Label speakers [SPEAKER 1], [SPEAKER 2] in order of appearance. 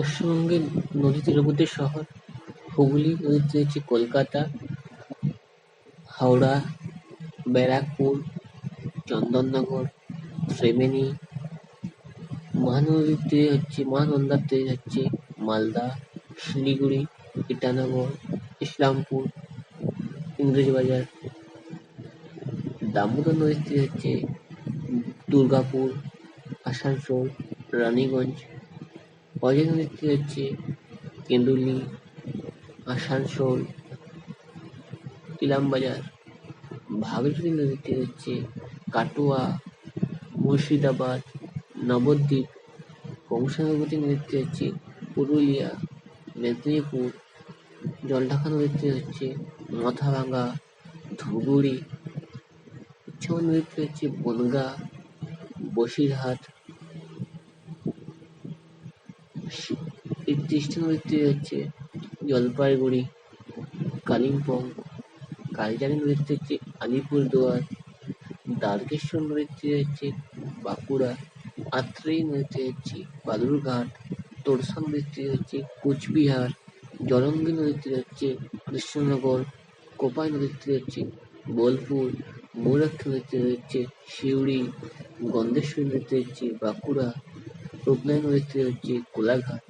[SPEAKER 1] পশ্চিমবঙ্গের নদী তীরবর্তী শহর, হুগলি নদীতে হচ্ছে কলকাতা, হাওড়া, ব্যারাকপুর, চন্দননগর, ত্রিবেণী মহানদীর তীরে হচ্ছে মহানন্দার তীরে হচ্ছে মালদা, শিলিগুড়ি, ইটানগর, ইসলামপুর, ইংরেজবাজার, দামোদর নদীর তীরে হচ্ছে দুর্গাপুর, আসানসোল, রানীগঞ্জ নদীর তীরে হচ্ছে কেঁদুলি আসানসোল ইলামবাজার ভাগীরথী নদীর হচ্ছে কাটোয়া, মুর্শিদাবাদ, নবদ্বীপ কংসাবতী নদীর হচ্ছে পুরুলিয়া, মেদিনীপুর জলঢাকা নদীর হচ্ছে মাথাভাঙ্গা, ধুবুড়ি ইচ্ছামতি নদীর হচ্ছে বনগা, বসিরহাট এই নদীর তীরে হচ্ছে জলপাইগুড়ি, কালিম্পং কালজানি নদীর তীরে হচ্ছে আলিপুরদুয়ার, দ্বারকেশ্বর নদীর তীরে হচ্ছে বাঁকুড়া আত্রেই নদীতে হচ্ছে বালুরঘাট তোরসা নদীর তীরে হচ্ছে কোচবিহার, জলঙ্গি নদীর তীরে হচ্ছে কৃষ্ণনগর, কোপাই নদীর তীরে হচ্ছে বোলপুর, ময়ূরাক্ষী নদীর তীরে হচ্ছে সিউড়ি গন্ধেশ্বরী নদীর তীরে হচ্ছে বাঁকুড়া রূপনারায়ণ নদীর তীরে হচ্ছে কোলাঘাট